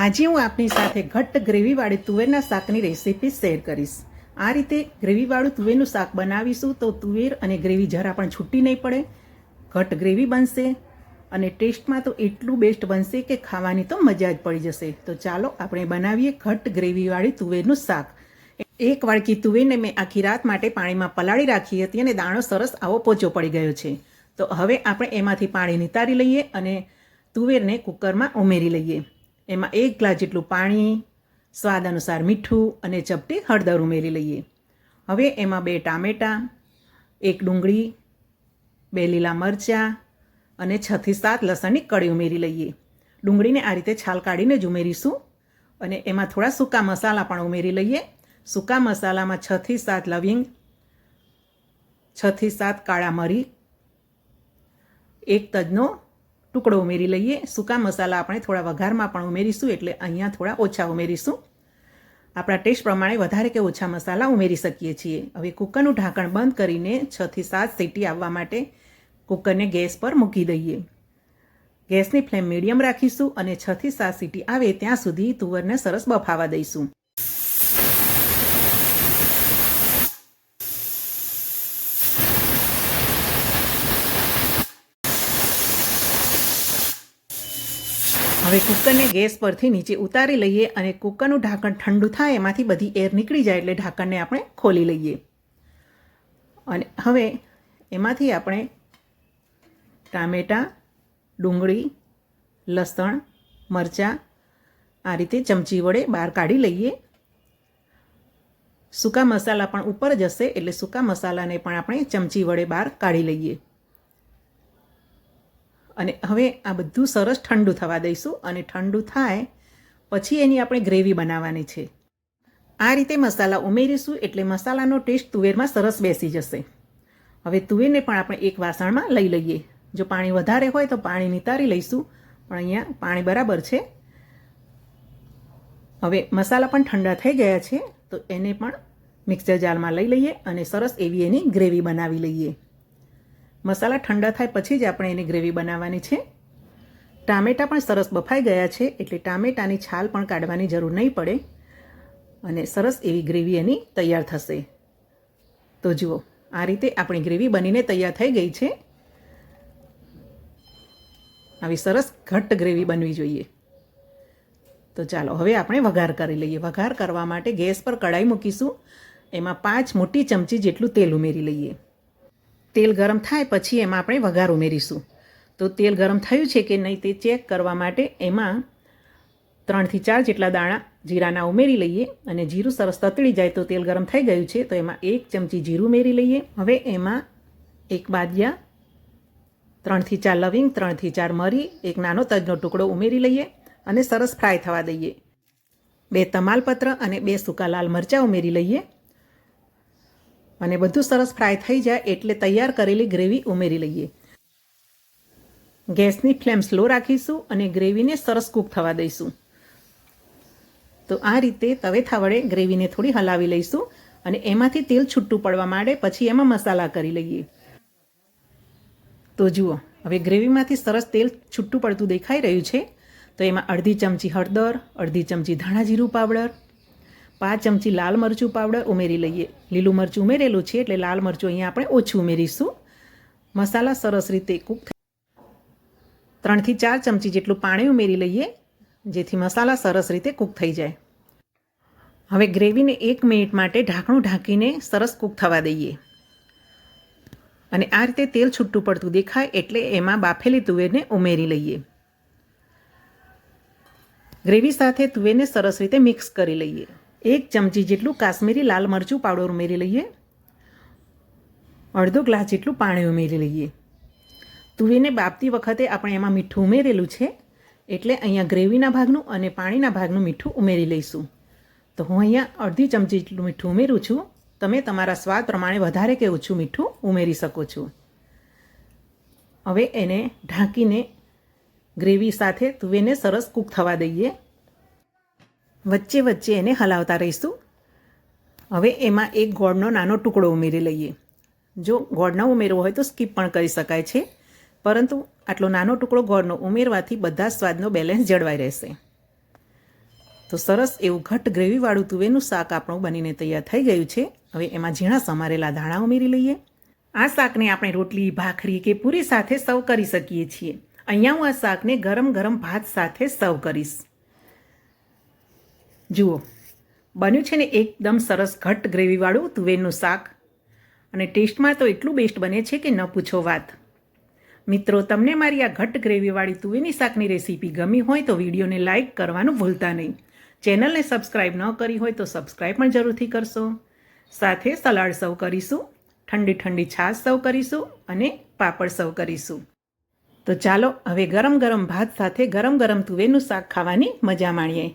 આજે હું આપની સાથે ઘટ્ટ ગ્રેવીવાળી તુવેરના શાકની રેસીપી શેર કરીશ. આ રીતે ગ્રેવીવાળું તુવેરનું શાક બનાવીશું તો તુવેર અને ગ્રેવી જરા પણ છૂટી નહીં પડે. ઘટ ગ્રેવી બનશે અને ટેસ્ટમાં તો એટલું બેસ્ટ બનશે કે ખાવાની તો મજા જ પડી જશે. તો ચાલો આપણે બનાવીએ ઘટ્ટ ગ્રેવીવાળી તુવેરનું શાક. એક વાડકી તુવેરને મેં આખી રાત માટે પાણીમાં પલાળી રાખી હતી અને દાણો સરસ આવો પોચો પડી ગયો છે. તો હવે આપણે એમાંથી પાણી નિતારી લઈએ અને તુવેરને કુકરમાં ઉમેરી લઈએ. એમાં એક ગ્લાસ જેટલું પાણી, સ્વાદ અનુસાર મીઠું અને ચપટી હળદર ઉમેરી લઈએ. હવે એમાં બે ટામેટાં, એક ડુંગળી, બે લીલા મરચાં અને છથી સાત લસણની કળી ઉમેરી લઈએ. ડુંગળીને આ રીતે છાલ કાઢીને જ ઉમેરીશું અને એમાં થોડા સૂકા મસાલા પણ ઉમેરી લઈએ. સૂકા મસાલામાં છથી સાત લવિંગ છથી સાત કાળા મરી, એક તજનો ટુકડો ઉમેરી લઈએ. સૂકા મસાલા આપણે થોડા વઘારમાં પણ ઉમેરીશું, એટલે અહીંયા થોડા ઓછા ઉમેરીશું. આપણા ટેસ્ટ પ્રમાણે વધારે કે ઓછા મસાલા ઉમેરી શકીએ છીએ. હવે કુકરનું ઢાંકણ બંધ કરીને છથી સાત સીટી આવવા માટે કુકરને ગેસ પર મૂકી દઈએ. ગેસની ફ્લેમ મીડિયમ રાખીશું અને છથી સાત સીટી આવે ત્યાં સુધી તુવરને સરસ બફાવા દઈશું. હવે કુકરને ગેસ પરથી નીચે ઉતારી લઈએ અને કુકરનું ઢાંકણ ઠંડુ થાય એમાંથી બધી એર નીકળી જાય એટલે ઢાંકણને આપણે ખોલી લઈએ. અને હવે એમાંથી આપણે ટામેટાં, ડુંગળી, લસણ, મરચાં આ રીતે ચમચી વડે બહાર કાઢી લઈએ. સૂકા મસાલા પણ ઉપર જશે એટલે સૂકા મસાલાને પણ આપણે ચમચી વડે બહાર કાઢી લઈએ. અને હવે આ બધું સરસ ઠંડુ થવા દઈશું અને ઠંડુ થાય પછી એની આપણે ગ્રેવી બનાવવાની છે. આ રીતે મસાલા ઉમેરીશું એટલે મસાલાનો ટેસ્ટ તુવેરમાં સરસ બેસી જશે. હવે તુવેરને પણ આપણે એક વાસણમાં લઈ લઈએ. જો પાણી વધારે હોય તો પાણી નિતારી લઈશું, પણ અહીંયા પાણી બરાબર છે. હવે મસાલા પણ ઠંડા થઈ ગયા છે, તો એને પણ મિક્સર જારમાં લઈ લઈએ અને સરસ એવી એની ગ્રેવી બનાવી લઈએ. મસાલા ઠંડા થાય પછી જ આપણે એની ગ્રેવી બનાવવાની છે. ટામેટાં પણ સરસ બફાઈ ગયા છે એટલે ટામેટાની છાલ પણ કાઢવાની જરૂર નહીં પડે અને સરસ એવી ગ્રેવી એની તૈયાર થશે. તો જુઓ, આ રીતે આપણી ગ્રેવી બનીને તૈયાર થઈ ગઈ છે. આવી સરસ ઘટ્ટ ગ્રેવી બનવી જોઈએ. તો ચાલો, હવે આપણે વઘાર કરી લઈએ. વઘાર કરવા માટે ગેસ પર કડાઈ મૂકીશું. એમાં પાંચ મોટી ચમચી જેટલું તેલ ઉમેરી લઈએ. તેલ ગરમ થાય પછી એમાં આપણે વઘાર ઉમેરીશું. તો તેલ ગરમ થયું છે કે નહીં તે ચેક કરવા માટે એમાં ત્રણથી ચાર જેટલા દાણા જીરાના ઉમેરી લઈએ અને જીરું સરસ તતળી જાય તો તેલ ગરમ થઈ ગયું છે તો એમાં એક ચમચી જીરું ઉમેરી લઈએ. હવે એમાં એક બાદિયા ત્રણથી ચાર લવિંગ, ત્રણથી ચાર મરી, એક નાનો તજનો ટુકડો ઉમેરી લઈએ અને સરસ ફ્રાય થવા દઈએ. બે તમાલપત્ર અને બે સૂકા લાલ મરચાં ઉમેરી લઈએ. અને બધું સરસ ફ્રાય થઈ જાય એટલે તૈયાર કરેલી ગ્રેવી ઉમેરી લઈએ. ગેસની ફ્લેમ સ્લો રાખીશું અને ગ્રેવીને સરસ કૂક થવા દઈશું. તો આ રીતે તવેથા વડે ગ્રેવીને થોડી હલાવી લઈશું અને એમાંથી તેલ છૂટું પડવા માંડે પછી એમાં મસાલા કરી લઈએ. તો જુઓ, હવે ગ્રેવીમાંથી સરસ તેલ છૂટું પડતું દેખાઈ રહ્યું છે. તો એમાં અડધી ચમચી હળદર, અડધી ચમચી ધાણા જીરું પાવડર પાંચ ચમચી લાલ મરચું પાવડર ઉમેરી લઈએ. લીલું મરચું ઉમેરેલું છે એટલે લાલ મરચું અહીંયા આપણે ઓછું ઉમેરીશું. મસાલા સરસ રીતે કૂક ત્રણથી ચાર ચમચી જેટલું પાણી ઉમેરી લઈએ, જેથી મસાલા સરસ રીતે કૂક થઈ જાય. હવે ગ્રેવીને એક મિનિટ માટે ઢાંકણું ઢાંકીને સરસ કૂક થવા દઈએ. અને આ રીતે તેલ છૂટું પડતું દેખાય એટલે એમાં બાફેલી તુવેરને ઉમેરી લઈએ. ગ્રેવી સાથે તુવેરને સરસ રીતે મિક્સ કરી લઈએ. એક ચમચી જેટલું કાશ્મીરી લાલ મરચું પાવડર ઉમેરી લઈએ. અડધો ગ્લાસ જેટલું પાણી ઉમેરી લઈએ. તુવેરને બાપતી વખતે આપણે એમાં મીઠું ઉમેરેલું છે. એટલે અહીંયા ગ્રેવીના ભાગનું અને પાણીના ભાગનું મીઠું ઉમેરી લઈશું. તો હું અહીંયા અડધી ચમચી જેટલું મીઠું ઉમેરું છું. તમે તમારા સ્વાદ પ્રમાણે વધારે કે ઓછું મીઠું ઉમેરી શકો છો. હવે એને ઢાંકીને ગ્રેવી સાથે તુવેરને સરસ કૂક થવા દઈએ. વચ્ચે વચ્ચે એને હલાવતા રહીશું. હવે એમાં એક ગોળનો નાનો ટુકડો ઉમેરી લઈએ. જો ગોળ ન ઉમેરવો હોય તો સ્કીપ પણ કરી શકાય છે. પરંતુ આટલો નાનો ટુકડો ગોળનો ઉમેરવાથી બધા સ્વાદનો બેલેન્સ જળવાઈ રહેશે. તો સરસ એવું ઘટ ગ્રેવીવાળું તુવેરનું શાક આપણું બનીને તૈયાર થઈ ગયું છે. હવે એમાં ઝીણા સમારેલા ધાણા ઉમેરી લઈએ. આ શાકને આપણે રોટલી, ભાખરી કે પૂરી સાથે સર્વ કરી શકીએ છીએ. અહીંયા હું આ શાકને ગરમ ગરમ ભાત સાથે સર્વ કરીશ. જુઓ, બન્યું છે ને એકદમ સરસ ઘટ ગ્રેવીવાળું તુવેરનું શાક. અને ટેસ્ટમાં તો એટલું બેસ્ટ બને છે કે ન પૂછો વાત. મિત્રો, તમને મારી આ ઘટ ગ્રેવીવાળી તુવેરની શાકની રેસીપી ગમી હોય તો વિડીયોને લાઇક કરવાનું ભૂલતા નહીં. ચેનલને સબસ્ક્રાઇબ ન કરી હોય તો સબસ્ક્રાઇબ પણ જરૂરથી કરશો. સાથે સલાડ સર્વ કરીશું, ઠંડી ઠંડી છાશ સર્વ કરીશું અને પાપડ સર્વ કરીશું. તો ચાલો હવે ગરમ ગરમ ભાત સાથે ગરમ ગરમ તુવેરનું શાક ખાવાની મજા માણીએ.